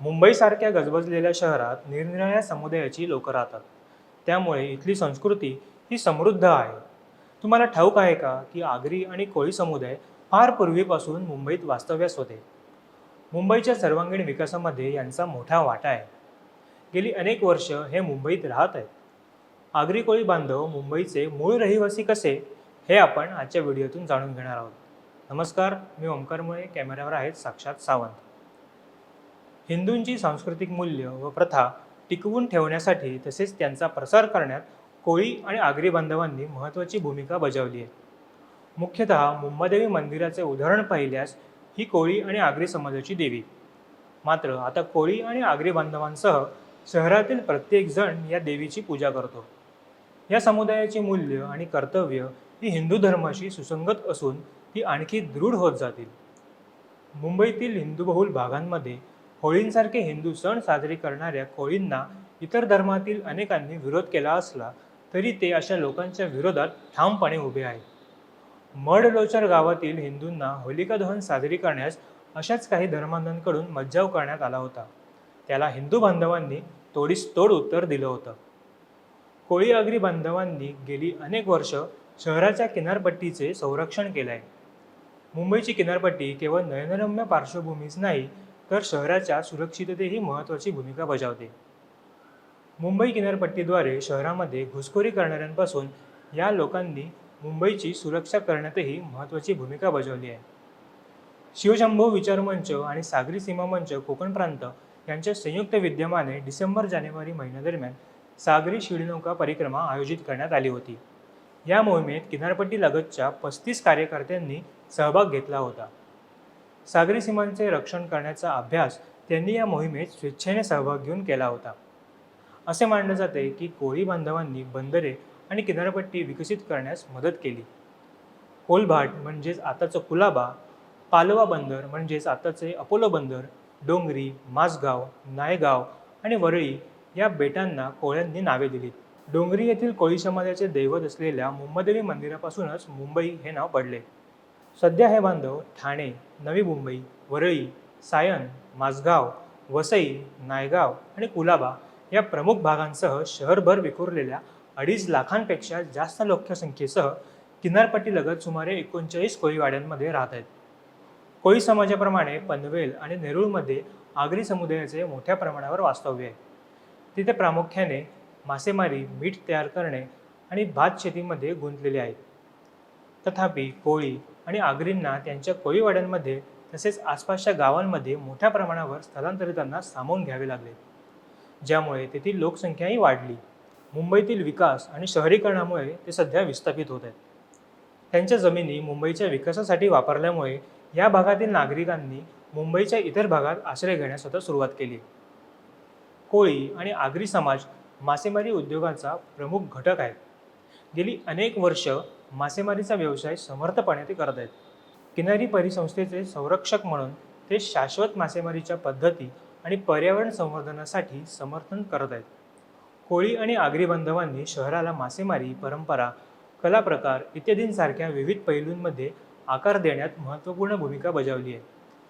मुंबईसारख्या गजबजलेल्या शहरात निरनिराळ्या समुदायाची लोकं राहतात. त्यामुळे इथली संस्कृती ही समृद्ध आहे. तुम्हाला ठाऊक आहे का की आगरी आणि कोळी समुदाय फार पूर्वीपासून मुंबईत वास्तव्यास होते? मुंबईच्या सर्वांगीण विकासामध्ये यांचा मोठा वाटा आहे. गेली अनेक वर्ष हे मुंबईत राहत आहेत. आगरी कोळी बांधव मुंबईचे मूळ रहिवासी कसे हे आपण आजच्या व्हिडिओतून जाणून घेणार आहोत. नमस्कार मी ओंकार मुळे कॅमेऱ्यावर आहेत साक्षात सावंत. हिंदूंची सांस्कृतिक मूल्य व प्रथा टिकवून ठेवण्यासाठी तसेच त्यांचा प्रसार करण्यात कोळी आणि आगरी बांधवांनी महत्त्वाची भूमिका बजावली आहे. मुख्यतः मुंबादेवी मंदिराचे उदाहरण पाहिल्यास ही कोळी आणि आगरी समाजाची देवी. मात्र आता कोळी आणि आगरी बांधवांसह शहरातील प्रत्येक जण या देवीची पूजा करतो. या समुदायाची मूल्य आणि कर्तव्य ही हिंदू धर्माशी सुसंगत असून ती आणखी दृढ होत जातील. मुंबईतील हिंदूबहुल भागांमध्ये होळींसारखे हिंदू सण साजरे करणाऱ्या कोळींना इतर धर्मातील अनेकांनी विरोध केला असला तरी ते अशा लोकांच्या विरोधात ठामपणे उभे आहेत. मडलोचर गावातील हिंदूंना होलिका दहन साजरी करण्यास अशाच काही धर्मांधांकडून मज्जाव करण्यात आला होता. त्याला हिंदू बांधवांनी तोडीस तोड उत्तर दिलं होतं. कोळी आगरी बांधवांनी गेली अनेक वर्ष शहराच्या किनारपट्टीचे संरक्षण केलं आहे मुंबईची किनारपट्टी केवळ नयनरम्य पार्श्वभूमीच नाही तर शहराच्या सुरक्षिततेही महत्त्वाची भूमिका बजावते. मुंबई किनारपट्टीद्वारे शहरामध्ये घुसखोरी करणाऱ्यांपासून या लोकांनी मुंबईची सुरक्षा करण्यातही महत्त्वाची भूमिका बजावली आहे. शिवशंभू विचार मंच आणि सागरी सीमा मंच कोकण प्रांत यांच्या संयुक्त विद्यमाने डिसेंबर जानेवारी महिन्यादरम्यान सागरी शिडीनौका परिक्रमा आयोजित करण्यात आली होती. या मोहिमेत किनारपट्टी लगतच्या पस्तीस कार्यकर्त्यांनी सहभाग घेतला होता. सागरी सीमांचे रक्षण करण्याचा अभ्यास त्यांनी या मोहिमेत स्वेच्छेने सहभाग घेऊन केला होता. असे मानले जाते की कोळी बांधवांनी बंदरे आणि किनारपट्टी विकसित करण्यास मदत केली. कोलभाट म्हणजेच आताचं कुलाबा पालवा बंदर म्हणजेच आताचे अपोलो बंदर डोंगरी मासगाव नायगाव आणि वरळी या बेटांना कोळ्यांनी नावे दिलीत डोंगरी येथील कोळी समाजाचे दैवत असलेल्या मुंबदेवी मंदिरापासूनच मुंबई हे नाव पडले. सध्या हे बांधव ठाणे नवी मुंबई वरळी सायन माझगाव वसई नायगाव आणि कुलाबा या प्रमुख भागांसह शहरभर विखुरलेल्या अडीच लाखांपेक्षा जास्त लोकसंख्येसह किनारपट्टीलगत सुमारे एकोणचाळीस कोळीवाड्यांमध्ये राहत आहेत. कोळी समाजाप्रमाणे पनवेल आणि नेरूळमध्ये आगरी समुदायाचे मोठ्या प्रमाणावर वास्तव्य आहे. तिथे प्रामुख्याने मासेमारी मीठ तयार करणे आणि भात शेतीमध्ये गुंतलेले आहेत. तथापि कोळी आणि आगरींना त्यांच्या कोळीवाड्यांमध्ये तसेच आसपासच्या गावांमध्ये मोठ्या प्रमाणावर स्थलांतरितांना सामावून घ्यावे लागले. ज्यामुळे तेथील लोकसंख्याही वाढली. मुंबईतील विकास आणि शहरीकरणामुळे ते सध्या विस्थापित होत आहेत. त्यांच्या जमिनी मुंबईच्या विकासासाठी वापरल्यामुळे या भागातील नागरिकांनी मुंबईच्या इतर भागात आश्रय घेण्यास आता सुरुवात केली. कोळी आणि आगरी समाज मासेमारी उद्योगाचा प्रमुख घटक आहेत. गेली अनेक वर्ष मासेमारीचा व्यवसाय समर्थपणे ते करत आहेत. किनारी परिसंस्थेचे संरक्षक म्हणून ते शाश्वत मासेमारीच्या पद्धती आणि पर्यावरण संवर्धनासाठी समर्थन करत आहेत. कोळी आणि आगरी बांधवांनी शहराला मासेमारी परंपरा कला प्रकार इत्यादींसारख्या विविध पैलूंमध्ये आकार देण्यात महत्त्वपूर्ण भूमिका बजावली आहे.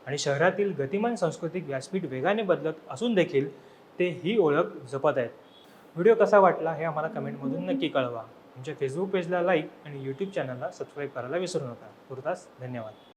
आणि शहरातील गतिमान सांस्कृतिक व्यासपीठ वेगाने बदलत असून देखील ते ही ओळख जपत आहेत. व्हिडिओ कसा वाटला हे आम्हाला कमेंटमधून नक्की कळवा. आमच्या फेसबुक पेजला लाईक आणि यूट्यूब चॅनलला सबस्क्राईब करायला विसरू नका. तुर्तास धन्यवाद.